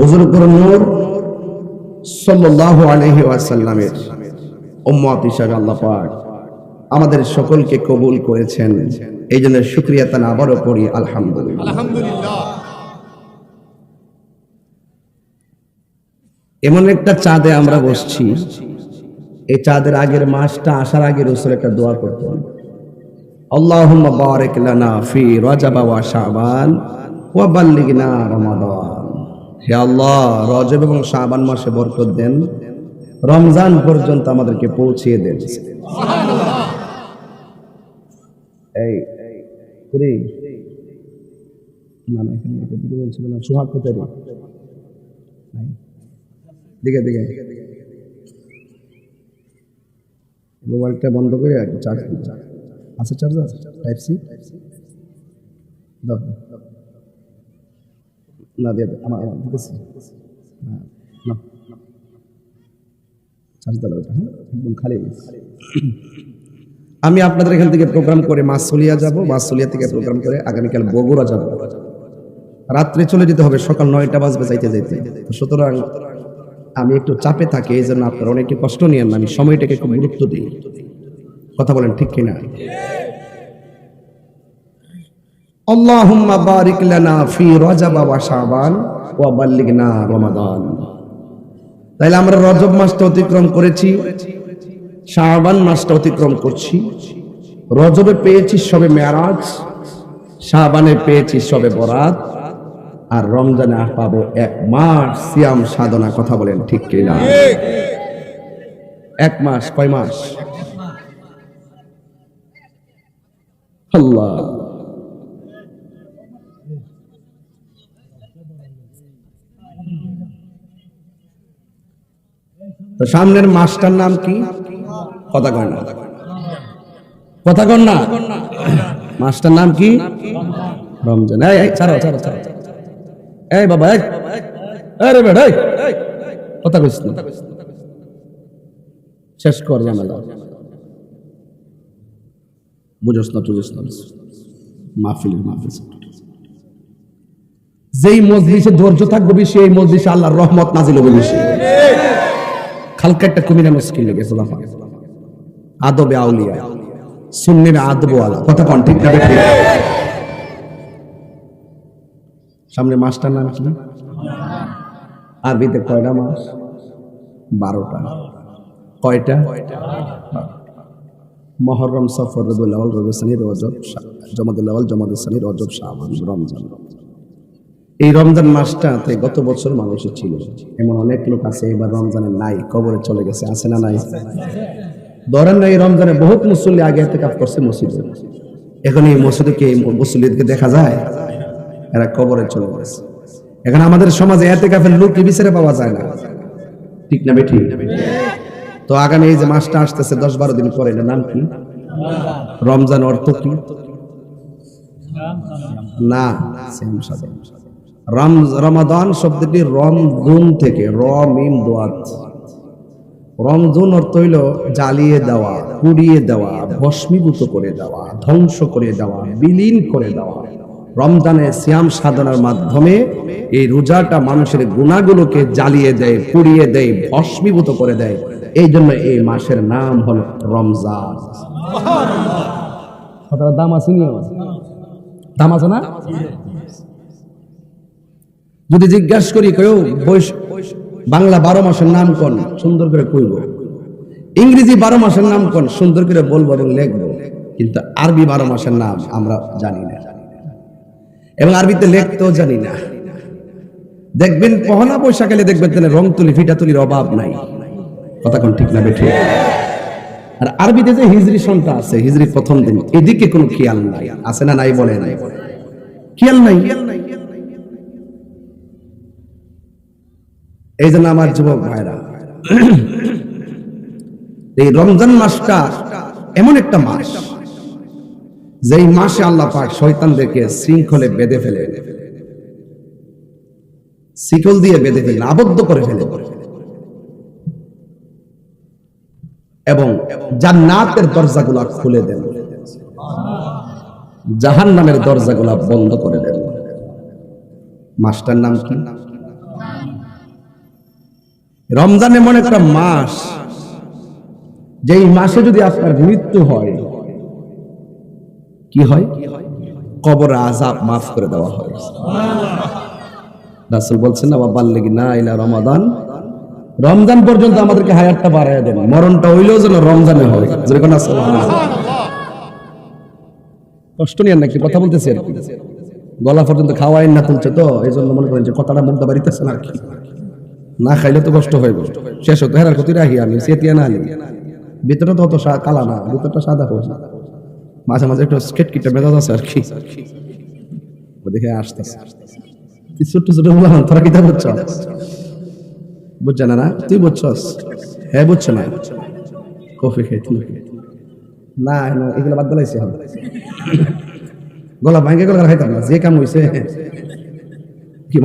হুজুর নূর সাল্লাল্লাহু আলাইহি ওয়াসাল্লামের উম্মত হিসাবে আমাদের সকলকে কবুল করেছেন। এই জন্য শুক্রিয়া তান আবারও করি আলহামদুলিল্লাহ। এমন একটা চাঁদে আমরা বসছি, এই চাঁদের আগের মাসটা আসার আগে রসুল একটা দোয়া করতেন আল্লাহ বারিক লানা ফি রজব ওয়া শাবান ওয়া বাল্লিগনা রমাদান। হে আল্লাহ, রজব এবং শাবান মাসে বরকত দেন। রমজান পর্যন্ত আমাদেরকে পৌঁছিয়ে দেন। এই না না, এখানে না মোবাইলটা বন্ধ করে একটা চার্জ দিন আছে চার্জার টাইপ সি দাও। না দিয়ে। আমার দিতেছি। হ্যাঁ, আমি আপনাদের এখান থেকে প্রোগ্রাম করে মাসুলিয়া যাব মাসুলিয়া থেকে প্রোগ্রাম করে আগামীকাল বগুড়া যাব। রাত্রে চলে যেতে হবে সকাল নয়টা বাজবে যাইতে যাইতে। সুতরাং আমি একটু চাপে থাকি এই জন্য আপনারা অনেকে কষ্ট নিয়েন না আমি সময়টাকে খুব গুরুত্ব দিই। কথা বলেন ঠিক কিনা? আল্লাহুম্মা বারিক লানা ফি রজব ওয়া শাবান ওয়া বাল্লিগনা রমাদান। তাইলে আমরা রজব মাসটা অতিক্রম করেছি, শাবান মাসটা অতিক্রম করছি। রজবে পেয়েছি সবে মেরাজ শাবানে পেয়েছি সবে বরাত, আর রমজানে আর পাবো এক মাস সিয়াম সাধনা, কথা বলেন ঠিক কিনা? এক মাস, কয় মাস? আল্লাহ। তো সামনের মাসটার নাম কি? কথা কয় না? কথা কন না মাসটার নাম কি? রমজান। এই ছাড়ো ছাড়ো ছাড়ো এই, বাবা, এই। কথা না। শেষ কর জানালা বুঝোস না না। মাহফিল যেই মজলিসে ধৈর্য থাকবে বেশি এই মজলিসে আল্লাহর রহমত নাজিল হবে বেশি। খালকা একটা কমিনা মুশকিল লেগেছে বাবা। আদবে আউলিয়া, সুন্নির আদব আলা কথা কন, ঠিক না সামনে মাসটার নাম কি? আরবিতে কয়টা মাস? বারোটা। কয়টা? মহরম সফর রবিউল আউয়াল রবিউল রজব জমাদুল আউয়াল জমাদুল রজব শাবান রমজান। এই রমজান মাসটাতে গত বছর মানুষের ছিল। এমন অনেক লোক আছে, এবার রমজানে নাই, কবরে চলে গেছে, আছে না নাই? ধরেন না এই রমজানে বহুত মুসল্লি আগে থেকে করছে মসজিদে। এখন এই মসজিদে কি এই মুসল্লিদেরকে দেখা যায়? এরা কবরে চলে গেছে। এখন আমাদের সমাজে এতে কাফের লোক বিচারে পাওয়া যায় না? ঠিক না বেঠিক তো আগামী এই যে মাসটা আসতেছে, দশ বারো দিন পরে, এটার নাম কি? রমজান অর্থ কি? না সাদম রম রমাদান শব্দটি রমজুন থেকে র মিম দোয়াত। রমজুন অর্থ হইল জ্বালিয়ে দেওয়া পুড়িয়ে দেওয়া ভস্মীভূত করে দেওয়া ধ্বংস করে দেওয়া বিলীন করে দেওয়া। রমজানে সিয়াম সাধনার মাধ্যমে এই রোজাটা মানুষের গুণাগুলোকে জ্বালিয়ে দেয় পুড়িয়ে দেয় ভস্মীভূত করে দেয়। এই জন্য এই মাসের নাম হল রমজান। কথাটা দাম আছে দাম আছে না? যদি জিজ্ঞাসা করি কেউ বাংলা বারো মাসের নাম কোন? সুন্দর করে কইব। ইংরেজি বারো মাসের নাম কোন? সুন্দর করে বলব এবং লিখব। কিন্তু আরবি বারো মাসের নাম আমরা জানি না। এবং আরবিতে লিখতেও জানি না। দেখবেন, পহলা বৈশাখালে দেখবেন তাহলে রং তুলি, ফিটা তুলির অভাব নাই। কথা কোন ঠিক না বেঠিক আর আরবিতে যে হিজরি সন্তা আছে হিজরি প্রথম দিন, এদিকে কোনো খেয়াল নাই। আছে না নাই বলে নাই খেয়াল নাই? খেয়াল নাই? এই জন্য আমার যুবক ভাইরা, এই রমজান মাসটা এমন একটা মাস, যেই মাসে আল্লাহ পাক শয়তানদেরকে শৃঙ্খলে বেঁধে ফেলে, শিকল দিয়ে বেঁধে ফেলে, আবদ্ধ করে ফেলে। এবং জান্নাতের দরজাগুলা খুলে দেন। জাহান নামের দরজাগুলা বন্ধ করে দেন। মাসটার নাম কি? রমজান এমন একটা মাস, যেই মাসে যদি আপনার মৃত্যু হয়, কি হয়? কবর আজাব মাফ করে দেওয়া হয়। রাসুল বলছেন না বাবার লেগে না ইলা রমাদান। রমজান পর্যন্ত আমাদেরকে হায়াতটা বাড়ায় দেন মরণটা হইলেও যেন রমজানে হয়। যেরকম কষ্ট নিয়ে নাকি কথা বলতেছি। গলা পর্যন্ত খাওয়াই না তুলছে তো এই জন্য মনে করেন যে কথাটা মুগ্ধ বাড়িতেছে না আর কি। না খাইলে তো কষ্ট হইব। শেষ হতো হেরার ক্ষতি রাখি আমি সেতিয়া না আনি। ভিতরটা তো অত কালা না, ভিতরটা সাদা হোক মাঝে মাঝে একটু স্কেট কিটা মেজাজ আছে আর কি। দেখে আসতেছে। ছোট্ট ছোট বললাম তোরা কিতা বুঝছ বুঝছে না না? তুই বুঝছস? হ্যাঁ বুঝছে না। কফি খাই তুমি না এগুলো বাদ দিলাইছি গলা ভাঙ্গে গলা খাইতাম না, যে কাম হইছে। কি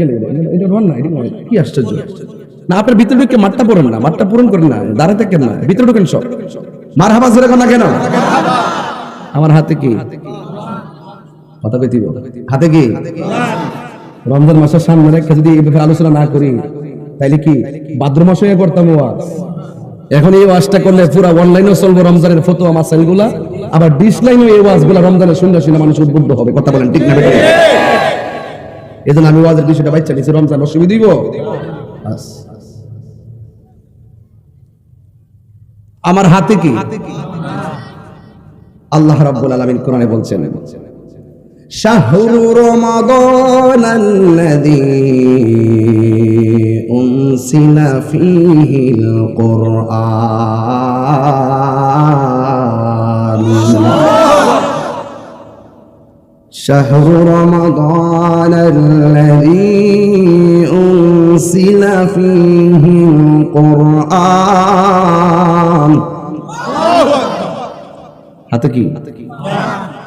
গেলে এটা ধোন না, এটা কি আশ্চর্য। না, আপনার ভিতরে ঢুকে মাঠটা পড়েন না, মাঠটা পূরণ করেন না না ভিতরে ঢুকেন সব। মার হাবা জোরে না কেন? আমার হাতে কি? কথা হাতে কি? রমজান মাসের সামনে রেখে যদি এই ব্যাপারে আলোচনা না করি, তাইলে কি ভাদ্র মাসে করতাম ওয়াজ এখন এই ওয়াজটা করলে পুরো অনলাইনেও চলবো রমজানের ফটো মাসাইলগুলা আবার ডিসলাইনেও এই ওয়াজগুলা রমজানের শুনলে শুনে মানুষ উদ্বুদ্ধ হবে। কথা বলেন ঠিক না? এজন্য আমি ওয়াজের বিষয়টা বাচ্চা নিয়েছি রমজান অসুবিধা দিব। আমার হাতে কি? আল্লাহ রাব্বুল আলামিন কোরআনে বলছেন, শাহরু রমাদান আল্লাযী উনসিলা ফীহিল কুরআন কোরআন। شهر رمضان الذي أنزل فيه القرآن হাতে কি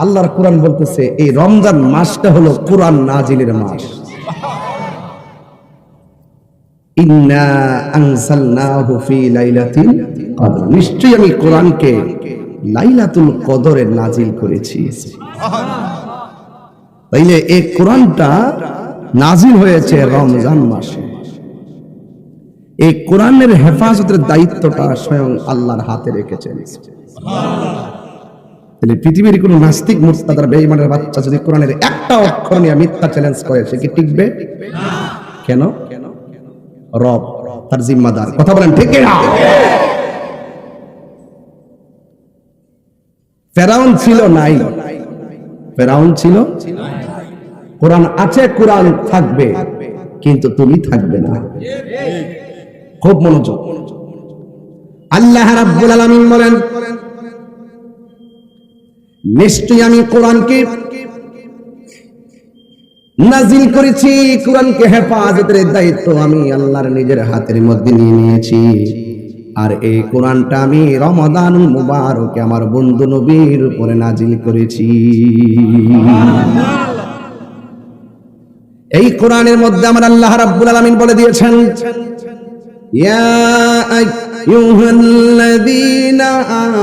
আল্লাহর কোরআন বলতেছে এই রমজান মাসটা হলো কোরআন নাজিলের মাস ইন্না আনজালনাহু ফি লাইলাতিল কদর নিশ্চয়ই আমি কোরআনকে লাইলাতুল কদরে নাজিল করেছি তাইলে এই কোরআনটা নাজিল হয়েছে রমজান মাসে। এই কোরআনের হেফাজতের দায়িত্বটা স্বয়ং আল্লাহর হাতে রেখেছেন। পৃথিবীর কোন নাস্তিক মুস্তাদার বাচ্চা যদি কোরআনের একটা অক্ষর নিয়ে মিথ্যা চ্যালেঞ্জ করে, সে কি টিকবে? কেন? রব তার জিম্মাদার। কথা বলেন ঠিক না ফেরাউন ছিল নাই। ফেরাউন ছিল? কোরআন আছে, কোরআন থাকবে, কিন্তু তুমি থাকবে না। খুব মনোযোগ। আল্লাহ রাব্বুল আলামিন বলেন, নিশ্চয়ই আমি কোরআনকে নাজিল করেছি, কোরআনকে হেফাজতের দায়িত্ব আমি আল্লাহর নিজের হাতের মধ্যে নিয়ে নিয়েছি। আর এই কোরআনটা আমি রমাদান মুবারকে আমার বন্ধু নবীর উপরে নাজিল করেছি। এই কোরআনের মধ্যে আমার আল্লাহ রাব্বুল আলামিন বলে দিয়েছেন, ইয়া আইয়ুহাল্লাযীনা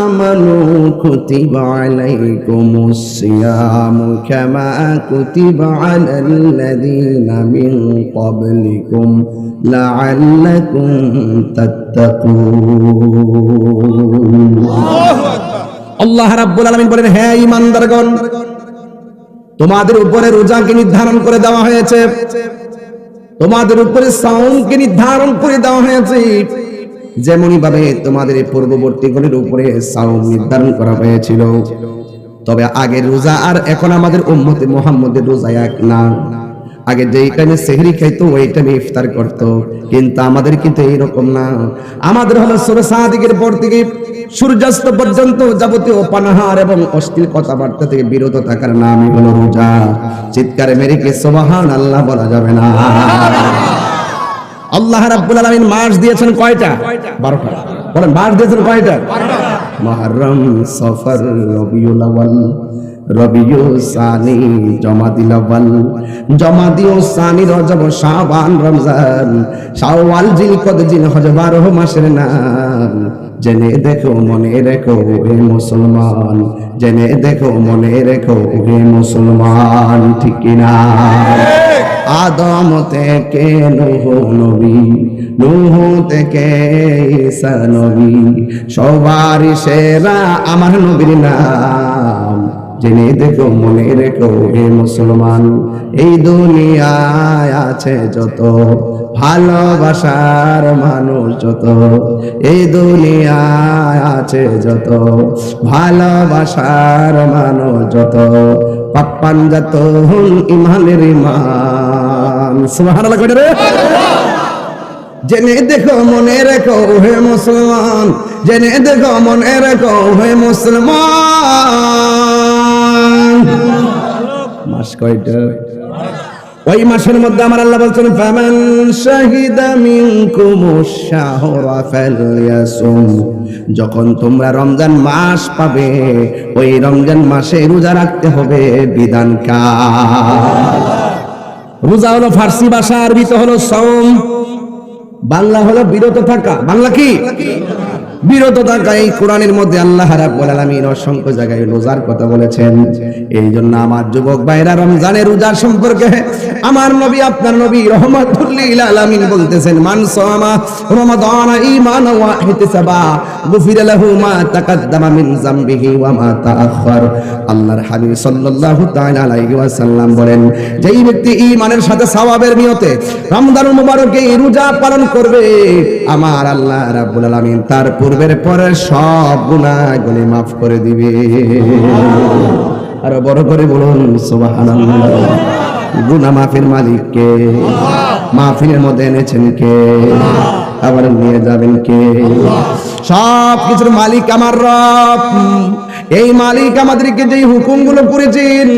আমানু কুতিবা আলাইকুমুস সিয়ামু কামা কুতিবা আলাল্লাযীনা মিন ক্বাবলিকুম লাআল্লাকুম তাত্তাকুন। আল্লাহ রাব্বুল আলামিন বলেন তোমাদের উপরে রোজাকে নির্ধারণ করে দেওয়া হয়েছে। তোমাদের উপরে সাউমকে নির্ধারণ করে দেওয়া হয়েছে। যেমনই ভাবে তোমাদের এই পূর্ববর্তী গণের উপরে সাউম নির্ধারণ করা হয়েছিল, তবে আগের রোজা আর এখন আমাদের উম্মতে মোহাম্মদের রোজা এক না। আগে যেই টাইমে সেহরি খাইতো, ওই টাইমে ইফতার করতো, কিন্তু আমাদের কিন্তু এইরকম না। আমাদের হলো সুরে সাদিকের পর থেকে সূর্যাস্ত পর্যন্ত যাবতীয় পানাহার এবং অশ্লীল কথাবার্তা থেকে বিরত থাকার নামই হলো রোজা। চিৎকারে মেরে কি সুবহান আল্লাহ বলা যাবে না? আল্লাহ রাব্বুল আলামিন মাস দিয়েছেন কয়টা? 12টা বলেন মাস দিয়েছেন কয়টা? মুহররম সফর, রবিউল আউয়াল রবিউ সানি, জমাদিল আউয়াল জমাদিউ সানি, রজব শাবান, রমজান, শাওয়াল, জিলকদ জিলহজ 12 মাসের নাম। জেনে দেখো, মনে রেখো, হে মুসলমান। জেনে দেখো, মনে রেখো, হে মুসলমান, ঠিক কিনা? আদম থেকে নুহ নবী, নুহ থেকে ঈসা নবী, সবার সেরা আমার নবীর নাম। জেনে দেখো, মনে রেখো, হে মুসলমান, এই দুনিয়ায় আছে যত ভালোবাসার মানুষ, যত এই দুনিয়ায় আছে যত ভালোবাসার মানুষ, যত পাপ্পান যত ইমানের ইমান সুবহানাল্লাহ কইরে রে জেনে দেখো, মনে রেখো হে মুসলমান। জেনে দেখো, মনে রেখো হে মুসলমান। মাস কয়টা? ওই মাসের মধ্যে আমার আল্লাহ বলছেন, ফামান শাহিদা মিনকুম শাহরা ফালয়াসুম। যখন তোমরা রমজান মাস পাবে, ওই রমজান মাসে রোজা রাখতে হবে, বিধান কার? রোজা হলো ফার্সি ভাষা আরবি তো হলো সম বাংলা হলো বিরত থাকা। বাংলা কি? বিরত থাকা এই কোরআনের মধ্যে আল্লাহ অসংখ্য জায়গায় রোজার কথা বলেছেন। এই জন্য আমার যুবক ভাইরা, রমজানের রোজার সম্পর্কে আমার নবী, আপনার নবী বলতেছেন গুফিরা লাহু মা তাকাদ্দামা মিন যামবিহি ওয়া মা আল্লাহর হাবিব সাল্লাল্লাহু তাআলা আলাইহি ওয়াসাল্লাম বলেন, যেই ব্যক্তি ঈমানের সাথে সওয়াবের নিয়তে রমজানুল মুবারকে রোজা পালন করবে, আমার আল্লাহ রাব্বুল আলামিন তার পূর্বের পরে সব গুনাহগুলি মাফ করে দিবে। আরও বড় করে বলুন, সুবহানাল্লাহ। গুনাহ মাফের মালিক কে? মাহফিলের মধ্যে এনেছেন কে? আবার নিয়ে যাবেন কে? সব কিছুর মালিক আমার রব। এই মালিক আমাদেরকে যেই হুকুমগুলো করেছেন,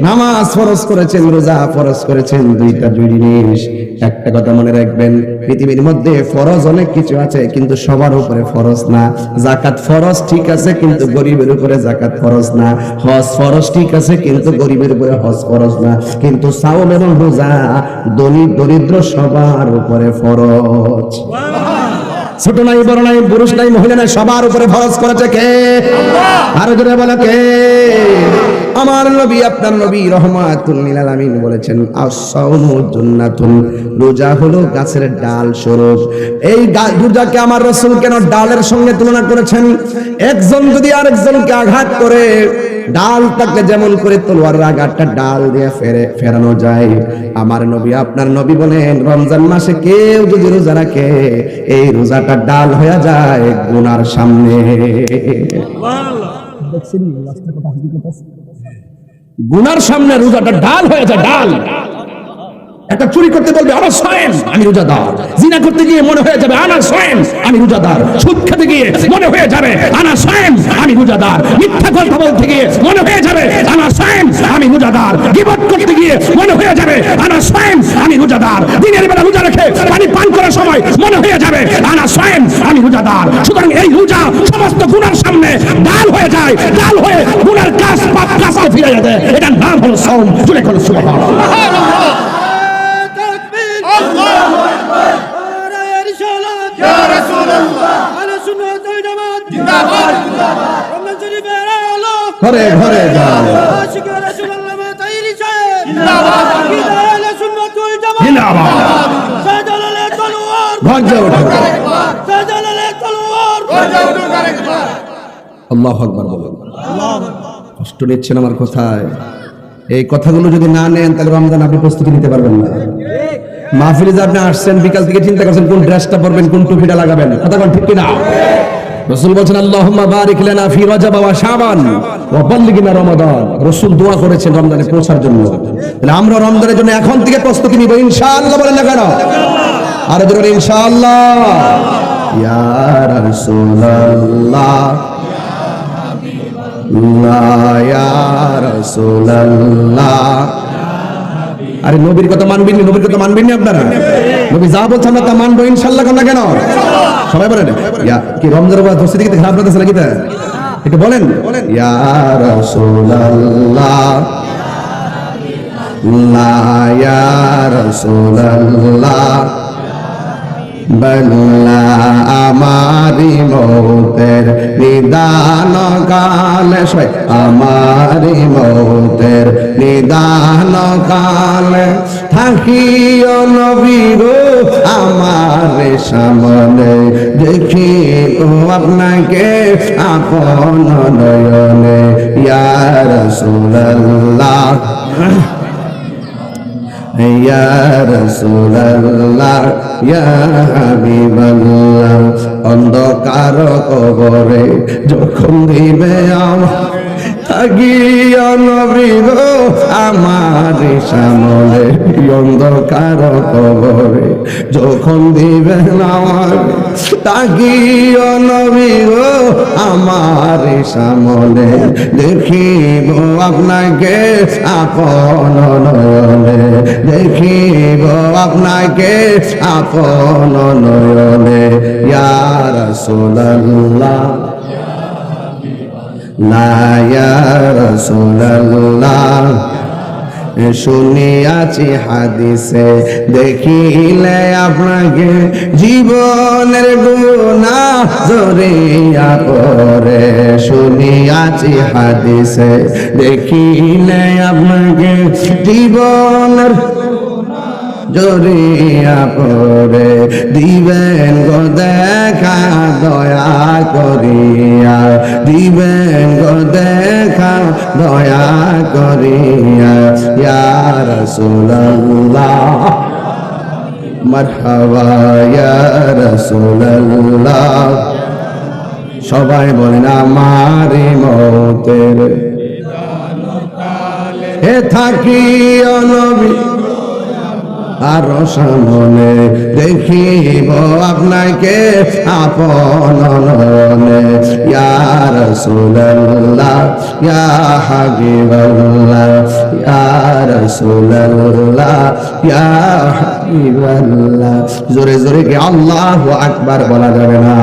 নামাজ ফরজ করেছেন, রোজা ফরজ করেছেন, দুইটা দুই জিনিস একটা কথা মনে রাখবেন, পৃথিবীর মধ্যে ফরজ অনেক কিছু আছে, কিন্তু সবার উপরে ফরজ না। জাকাত ফরজ ঠিক আছে, কিন্তু গরিবের উপরে জাকাত ফরজ না। হজ ফরজ ঠিক আছে, কিন্তু গরিবের উপরে হজ ফরজ না। কিন্তু সাওম এবং রোজা ধনী দরিদ্র সবার উপরে ফরজ। ছোট নাই, বড় নাই, পুরুষ নাই, মহিলা নাই, সবার উপরে ফরজ করেছে কে? আরও জোরে বলো কে? আমার নবী আপনার নবী রহমাতুল লিল আলামিন বলেছেন আস-সাওমু জান্নাতুন। রোজা হলো গাছের ডাল স্বরূপ। এই রোজাকে আমার রাসূল কেন ডালের সঙ্গে তুলনা করেছেন? একজন যদি আরেকজনকে আঘাত করে ডাল তাকে যেমন করে তলোয়ার আঘাতটা ডাল দিয়ে ফেরে ফেরানো যায়। আমার নবী আপনার নবী বলেন রমজান মাসে কেউ যদি রোজা রাখে এই রোজাটা ডাল হয়ে যায় গুনার সামনে। গুনার সামনে রোজাটা ডাল হয়ে যায় ডাল। একটা চুরি করতে বলবে আমার সোয়েন আমি রোজাদার। জিনা করতে গিয়ে মনে হয়ে যাবে আনা সোয়েন আমি রোজাদার। সুদ খেতে গিয়ে মনে হয়ে যাবে আনা সোয়েন আমি রোজাদার। মিথ্যা কথা বলতে গিয়ে মনে হয়ে যাবে আনা সোয়েন আমি রোজাদার। গিবত করতে গিয়ে মনে হয়ে যাবে আনা সোয়েন আমি রোজাদার। দিনের বেলা রোজা রেখে পানি পান করার সময় মনে হয়ে যাবে আনা সোয়েন আমি রোজাদার। সুতরাং এই রোজা সমস্ত গুনার সামনে ডাল হয়ে যায়, ডাল হয়ে গুনার কাজ পাপ কাজকে ফিরে যায় এটার নাম হলো সৌম চলে করো সুবহানাল্লাহ। ঘরে ঘরে যাও কষ্ট নিচ্ছেন আমার কথায়। এই কথাগুলো যদি না নেন, তাহলে রমজান আপনি প্রস্তুতি নিতে পারবেন না। মাহফিলিজ আপনি আসছেন, বিকাল থেকে চিন্তা করছেন কোন ড্রেসটা পরবেন, কোন টুপিটা লাগাবেন। কথা ঠিক কিনা? রসুল বলছেন বাল্লিগনা রমাদান। রাসূল দোয়া করেছেন রমজানে পৌঁছার জন্য। আমরা রমজানের জন্য এখন থেকে প্রস্তুতি নিব, ইনশাআল্লাহ বলেন না কেন? আর জোরে ইনশাআল্লাহ। আরে নবীর কথা মানবেন নবীর কথা মানবেন আপনারা? নবী যা বলছেন আমরা তা মানবো, ইনশাল্লাহ কেন কেন? সবাই বলেন। কি রমজানের বাদ দোস্তি দিকে খারাপ লাগতেছে নাকি তা? একটু বলেন। ইয়া রাসূলুল্লাহ আমারি মৌতের নিদান কালে। আমারি মৌতের নিদান কালে। থাকিও নবী আমার সামনে দেখি আপনাকে আপন নয়নে, ইয়া রাসূলুল্লাহ। ইয়া রাসূলুল্লাহ, ইয়া হাবিবাল্লাহ, অন্ধকার কবরে যখন দিবে আমার থাকিয়া নবী গো আমার সামনে অন্ধকার কবরে যখন দিবে আমার তাকিয়া নবী গো আমার সামনে দেখিব আপনাকে আপন নয়নে, দেখিব আপনাকে আপন নয়নে। ইয়া রাসূলুল্লাহ। শুনিয়াছি হাদিসে দেখিলে আপনাকে জীবনের গুণা জরিয়া করে। শুনিয়াছি হাদিসে দেখিলে আপনাকে জীবনের জরিয়া পরে দিবেন গো দেখা দয়া করিয়া। দিবেন গো দেখা দয়া করিয়া। ইয়া রাসূলুল্লাহ, মারহাবা, ইয়া রাসূলুল্লাহ। সবাই বলেন, আমার মতের হে থাকি নবী আরও সামনে দেখিব আপনাকে আপন নয়নে। ইয়া ইয়া হাবিবাল্লাহ, ইয়া রাসূলুল্লাহ জোরে জোরে কি আল্লাহু আকবার বলা যাবে না?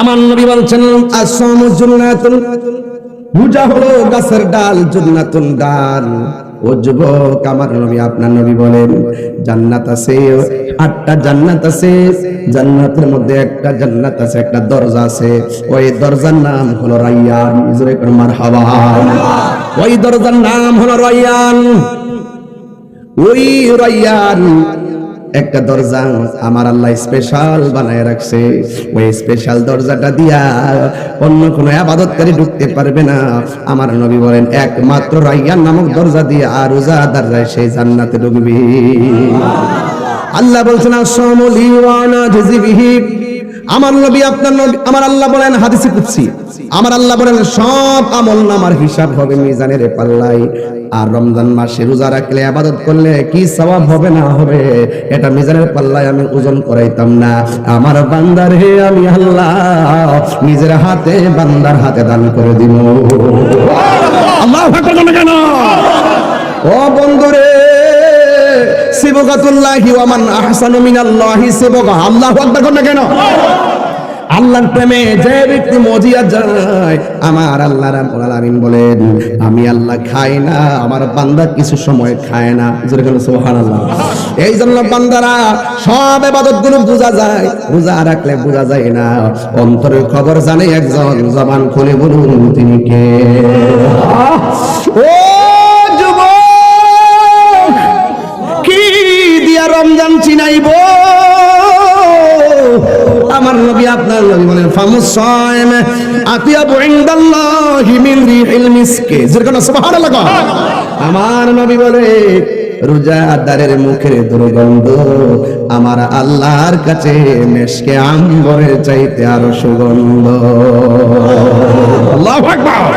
আমার নবী বলছেন আসসামু জুন্নাতুন হলো গাছের ডাল, জুন্নাতুন ডাল। ও যুবক, আমার নবী আপনার নবী বলেন, জান্নাত আছে, আটটা জান্নাত আছে, জান্নাতের মধ্যে একটা জান্নাত আছে, একটা দরজা আছে। ওই দরজার নাম হলো রাইয়ান। জোরে মার মারহাবা। ওই দরজার নাম হলো রাইয়ান। ওই রাইয়ান একটা দরজা আমার আল্লাহ স্পেশাল বানায় রাখছে। ওই স্পেশাল দরজাটা দিয়া অন্য কোনো আবাদতকারী ঢুকতে পারবে না। আমার নবী বলেন একমাত্র রাইয়ান নামক দরজা দিয়ে আর রোজাদার দরজায় সেই জান্নাতে ঢুকবি। আল্লাহ বলছেন আসমলি ওয়ানা জিবিহি আমার নবী আপনার নবী আমার আল্লাহ বলেন হাদিসে কুদসি। আমার আল্লাহ বলেন সব আমল নামার হিসাব হবে মিজানের পাল্লাই আর রমজান মাসে রোজা রাখলে আবাদত করলে কি সওয়াব হবে না হবে এটা মিজানের পাল্লায় আমি ওজন করাইতাম না। আমার বান্দার হে আমি আল্লাহ নিজের হাতে বান্দার হাতে দান করে দিব। আল্লাহ কেন? ও বন্ধুরে সিবগাতুল্লাহি ওয়া মান আহসানু মিনাল্লাহি আল্লাহু আকবার কোন কেন? আল্লাহর প্রেমে যে ব্যক্তি মজিয়া যায়, আমার আল্লাহ রাব্বুল আলামিন বলেন, আমি আল্লাহ খাই না, আমার বান্দা কিছু সময় খায় না। জোরে সুবহানাল্লাহ। এই জন্য বান্দারা সব ইবাদতগুলো বোঝা যায় রোজা রাখলে বোঝা যায় না। অন্তরের খবর জানে একজন, জবান খুলে বলুন, তিনি কে? ও! রমজান চিনাইব আমার নবী আপনার নবী বলেন, ফামুস সাইম আতিয়াবু ইনদাল্লাহি মিন রিহিল মিসকে। যেরকম সুবহানাল্লাহ কও। আমার নবী বলে রোজাদারের মুখের দুর্গন্ধ আমার আল্লাহর কাছে মেশকে আম্বরের চাইতে আরও সুগন্ধ। আল্লাহু আকবার।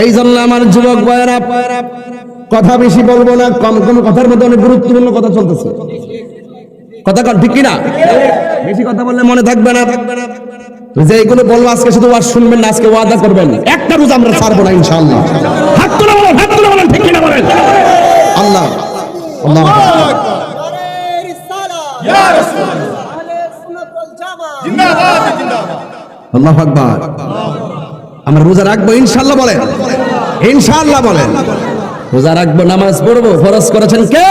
এই জন্য আমার যুবক ভাইয়েরা কথা বেশি বলব না, কম কম কথার মধ্যে অনেক গুরুত্বপূর্ণ কথা চলতেছে। কথা ঠিক কিনা? বেশি কথা বললে মনে থাকবে না। যে এগুলো বলব, আজকে শুধু ওয়াজ শুনবেন না, আজকে ওয়াদা করবেন। একটা রোজ আমরা ছাড়বো না, ইনশাআল্লাহ। হাত তুলে বলেন, হাত তুলে বলেন, ঠিক কিনা বলেন? আল্লাহ আল্লাহ। আল্লাহ আকবার। আমরা রোজা রাখব, ইনশাআল্লাহ বলেন। ইনশাআল্লাহ বলেন। রোজা রাখব নামাজ পড়ব ফরজ করেছেন কে।